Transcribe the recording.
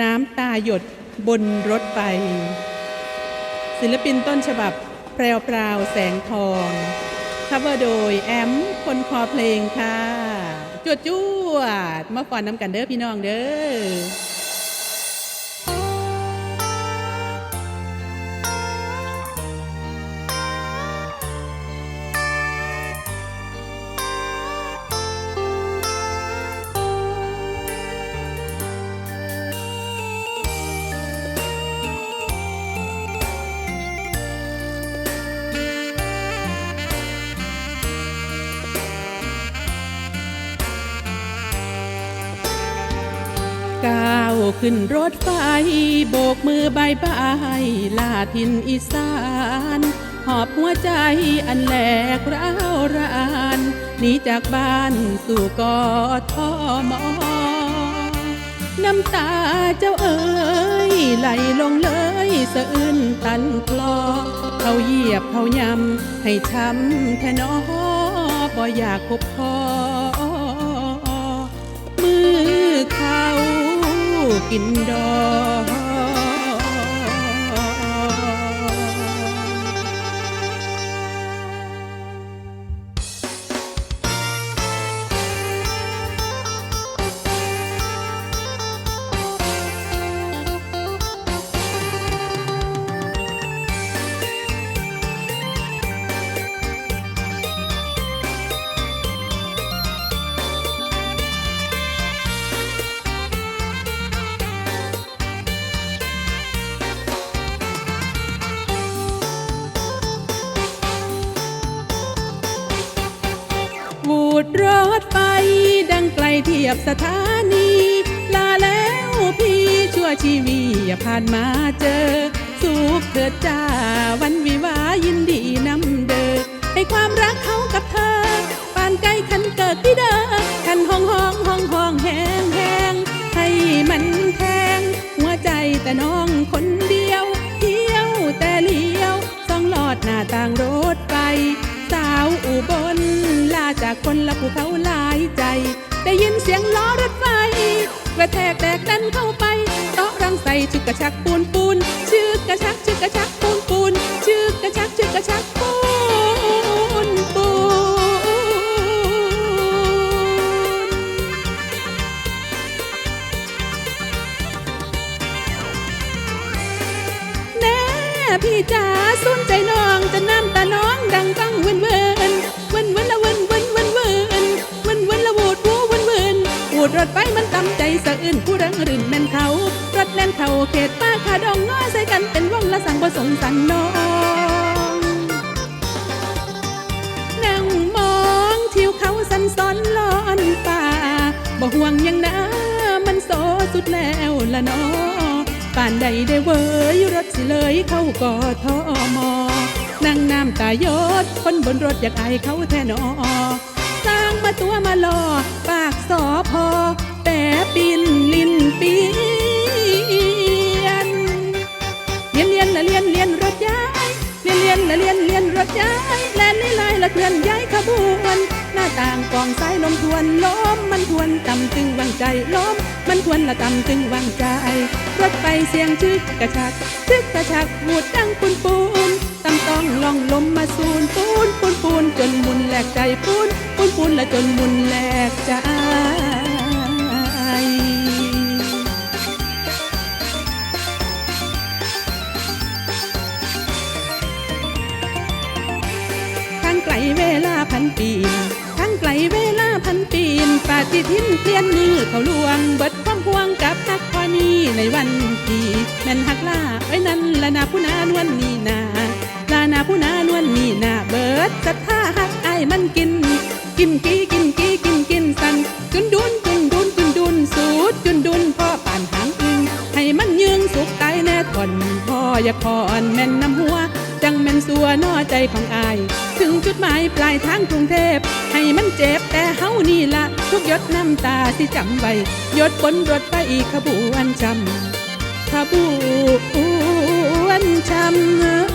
น้ำตาหยดบนรถไฟศิลปินต้นฉบับแพรวปราวแสงทองคัฟเวอร์โดยแอมคนคอเพลงค่ะ จวดจวดมาฟอนน้ำกันเด้อพี่น้องเด้อ ก้าวขึ้นรถไฟโบกมือบายบายลาทินอีสาน หอบหัวใจอันแหลกร้าวรานหนีจากบ้านสู่กอทมอน้ำตาเจ้าเอ๋ยไหลลงเลยสะอื้นตันคลอเขาเหยียบเขายำให้ช้ำแค่นอบ่อยากพบพอ กินดอก บสถานี ลาแล้วพี่ชั่วชีวีอย่าผ่านมาเจอ สุขเถิดจ้าวันวิวายินดีนำเดอให้ความรักเขากับเธอ ปานไกลคันเกิดที่เดอคันห้องห้องห้องห้องแหงแหงให้มันแทง หัวใจแต่น้องคนเดียวเที่ยวแต่เลี้ยวต้องหลอดหน้าต่างรถไฟสาวอุบลลาจากคนละภูเขาหลายใจ ระแทกแตกดันเข้าไปเตาะรังใส่ชึกกระชักปูนปูนชื่อกระชักชึกกระชักปูนปูนชื่อกระชักชึกกระชักปูนปูนแน่พี่จ๋าสุนใจน้องจะน้ำตาน้องดังฟังเวินเวินเวินเวินละเวินเวิน ดรถไฟมันตำใจสะอื่นผู้รังรื่นแม่นเขา รถแล่นเขาเขตป้าขาดองน้อใส่กันเป็นวงละสั่งผสมสันน้องนั่งมองทิวเขาสันซ้อนลอนป่าบ่ห่วงยังนะมันโซสุดแล้วละนอป่านใดได้เวยรถสิเลยเข้ากอทอมอนั่งน้ำตายดคนบนรถอยากอายเขาแท่นอสร้างมาตัวมาลอ องสายลมทวนล้มมันทวนต่ำตึงวางใจล้มมันทวนละต่ำตึงวางใจ รถไปเสียงชึกกระชักชึกกระชักหมุดดังปูนปูนตำต้องลองลมมาสูนปูนปูนปูนจนมุนแหลกใจปูนปูนปูนละจนมุนแหลกใจทางไกลเวลาพันปี เวลาพันปีนปาฏิทินเทียนมือเขาลวงเบิดความพวงกับฮักพอนีในวันที่แม่นฮักล่าไว้นั้นละนาผู้นานวลนี่นาลานาผู้นานวลนี่นาเบิดศรัทธาฮักไอ้มันกิน กินกี้กินกี้กินกินสันจุนดุนจุนดุนจุนดุนสูดจุนดุนพ่อป่านหางอึงให้มันยืงสุกตายแน่ทนพ่ออย่าพอนแม่นน้ำหัว จังแม่นสัวนอใจของอาย ถึงจุดหมายปลายทางกรุงเทพ ให้มันเจ็บแต่เฮานี่ละทุกยดน้ำตาที่จำไว้ยดบนรถไปขบวนจำขบวนจำ